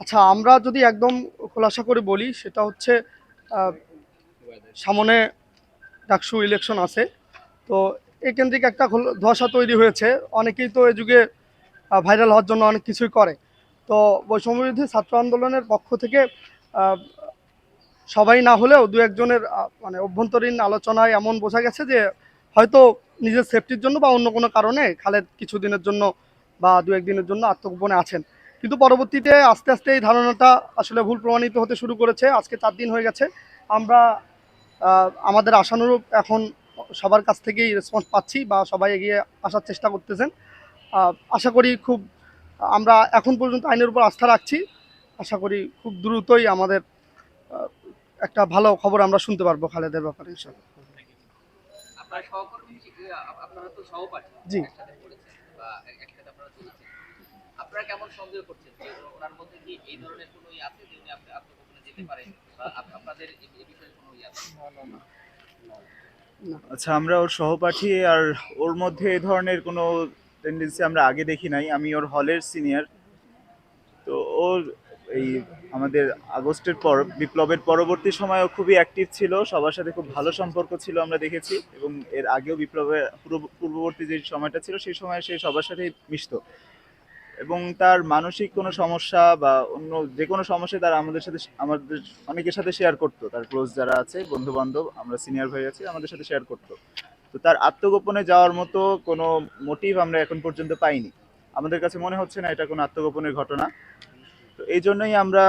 আচ্ছা আমরা যদি একদম খোলাসা করে বলি, সেটা হচ্ছে সামনে ডাকসু ইলেকশন আছে। তো এই কেন্দ্রিক একটা ধোঁয়াশা তৈরি হয়েছে। অনেকেই তো এ যুগে ভাইরাল হওয়ার জন্য অনেক কিছুই করে। তো বৈষম্যবিরোধী ছাত্র আন্দোলনের পক্ষ থেকে সবাই না হলেও দু একজনের মানে অভ্যন্তরীণ আলোচনায় এমন বোঝা গেছে যে, হয়তো নিজের সেফটির জন্য বা অন্য কোনো কারণে খালেদ কিছুদিনের জন্য বা দু একদিনের জন্য আত্মগোপনে আছেন। কিন্তু পরবর্তীতে আস্তে আস্তে এই ধারণাটা আসলে ভুল প্রমাণিত হতে শুরু করেছে। আজকে চার দিন হয়ে গেছে। আমরা আমাদের আশানুরূপ এখন সবার কাছ থেকেই রেসপন্স পাচ্ছি বা সবাই এগিয়ে আসার চেষ্টা করতেছেন। আশা করি খুব আমরা এখন পর্যন্ত আইনের উপর আস্থা রাখছি। আশা করি খুব দ্রুতই আমাদের একটা ভালো খবর আমরা শুনতে পারব খালেদের ব্যাপারে ইনশাল্লাহ কেমন সন্দেহ করছেন যে ওনার মধ্যে কি এই ধরনের কোনো ই আছে যে উনি আপনি আত্মগোপনে যেতে পারেন বা আপনাদের এই বিষয়ে কোনো ই আছে? আচ্ছা আমরা ওর সহপাঠী আর ওর মধ্যে এই ধরনের কোনো টেন্ডেন্সি আমরা আগে দেখি নাই। আমি ওর হলের সিনিয়র তো ওর এই আমাদের আগস্টের পর বিপ্লবের পরবর্তী সময়ও খুবই অ্যাক্টিভ ছিল। সবার সাথে খুব ভালো সম্পর্ক ছিল আমরা দেখেছি এবং এর আগেও বিপ্লবের পূর্ব- পূর্ববর্তী যে সময়টা ছিল সেই সময় সে সবার সাথেই মিশতো। এবং তার মানসিক কোনো সমস্যা বা অন্য যে কোনো সমস্যা তারা আমাদের সাথে আমাদের অনেকের সাথে শেয়ার করতো। তার ক্লোজ যারা আছে বন্ধু বান্ধব আমরা সিনিয়র ভাই আছি, আমাদের সাথে শেয়ার করতো। তো তার আত্মগোপনে যাওয়ার মতো কোনো মোটিভ আমরা এখন পর্যন্ত পাইনি। আমাদের কাছে মনে হচ্ছে না এটা কোনো আত্মগোপনের ঘটনা। তো এই জন্যই আমরা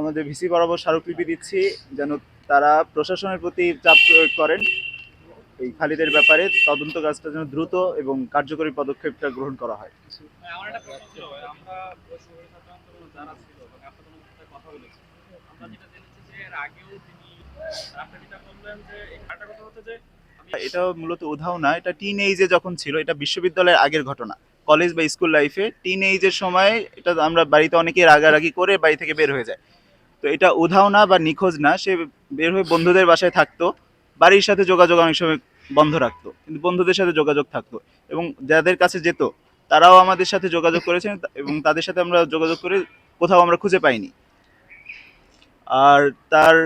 আমাদের ভিসি বরাবর স্মারকলিপি দিচ্ছি যেন তারা প্রশাসনের প্রতি চাপ প্রয়োগ করেন। এই খালিদের ব্যাপারে তদন্ত কাজটা যেন দ্রুত এবং কার্যকরী পদক্ষেপটা গ্রহণ করা হয়। এটা মূলত উধাও না এটা টিন এইজে যখন ছিল এটা বিশ্ববিদ্যালয়ের আগের ঘটনা। কলেজ বা স্কুল লাইফে টিন এইজের সময় এটা আমরা বাড়িতে অনেকে রাগারাগি করে বাড়ি থেকে বের হয়ে যায়। তো এটা উধাও না বা নিখোঁজ না সে বের হয়ে বন্ধুদের বাসায় থাকতো। বাড়ির সাথে যোগাযোগ অনেক সময় বন্ধ রাখতো কিন্তু বন্ধুদের সাথে যোগাযোগ থাকতো এবং যাদের কাছে যেত তারাও আমাদের সাথে যোগাযোগ করেছেন এবং তাদের সাথে আমরা যোগাযোগ করে কোথাও আমরা খুঁজে পাইনি। আর তার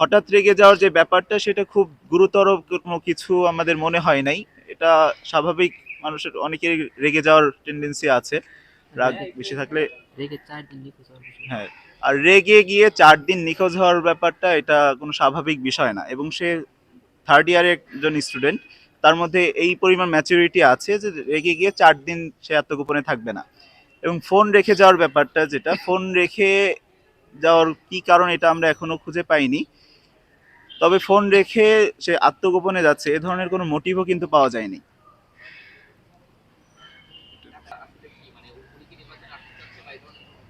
হঠাৎ রেগে যাওয়ার যে ব্যাপারটা সেটা খুব গুরুতর কোনো কিছু আমাদের মনে হয় নাই। এটা স্বাভাবিক মানুষের অনেকের রেগে যাওয়ার টেন্ডেন্সি আছে। রাগ বেশি থাকলে হ্যাঁ আর রেগে গিয়ে চার দিন নিখোঁজ হওয়ার ব্যাপারটা এটা কোনো স্বাভাবিক বিষয় না এবং সে থার্ড ইয়ারে একজন স্টুডেন্ট তার মধ্যে এই পরিমাণ ম্যাচুরিটি আছে যে রেখে গিয়ে চার দিন সে আত্মগোপনে থাকবে না। এবং ফোন রেখে যাওয়ার ব্যাপারটা যেটা ফোন রেখে যাওয়ার কি কারণ এটা আমরা এখনও খুঁজে পাইনি। তবে ফোন রেখে সে আত্মগোপনে যাচ্ছে, এ ধরনের কোনো মোটিভও কিন্তু পাওয়া যায়নি আসলে কি মানে উনি কি নির্বাচনে আসতে চাচ্ছে বা এই ধরনের কোনো-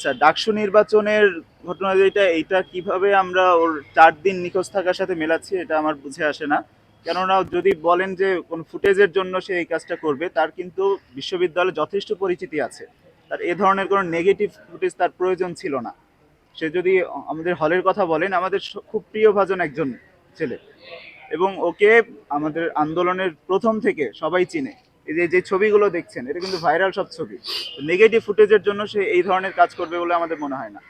আচ্ছা ডাকসু নির্বাচনের ঘটনা যেটা এইটা কীভাবে আমরা ওর চার দিন নিখোঁজ থাকার সাথে মেলাচ্ছি এটা আমার বুঝে আসে না। কেননা যদি বলেন যে কোন ফুটেজের জন্য সে এই কাজটা করবে, তার কিন্তু বিশ্ববিদ্যালয়ে যথেষ্ট পরিচিতি আছে। তার এ ধরনের কোনো নেগেটিভ ফুটেজ তার প্রয়োজন ছিল না। সে যদি আমাদের হলের কথা বলেন, আমাদের খুব প্রিয়ভাজন একজন ছেলে এবং ওকে আমাদের আন্দোলনের প্রথম থেকে সবাই চিনে। যে যে ছবিগুলো দেখছেন, এটা কিন্তু ভাইরাল সব ছবি। নেগেটিভ ফুটেজের জন্য সে এই ধরনের কাজ করবে বলে আমাদের মনে হয় না।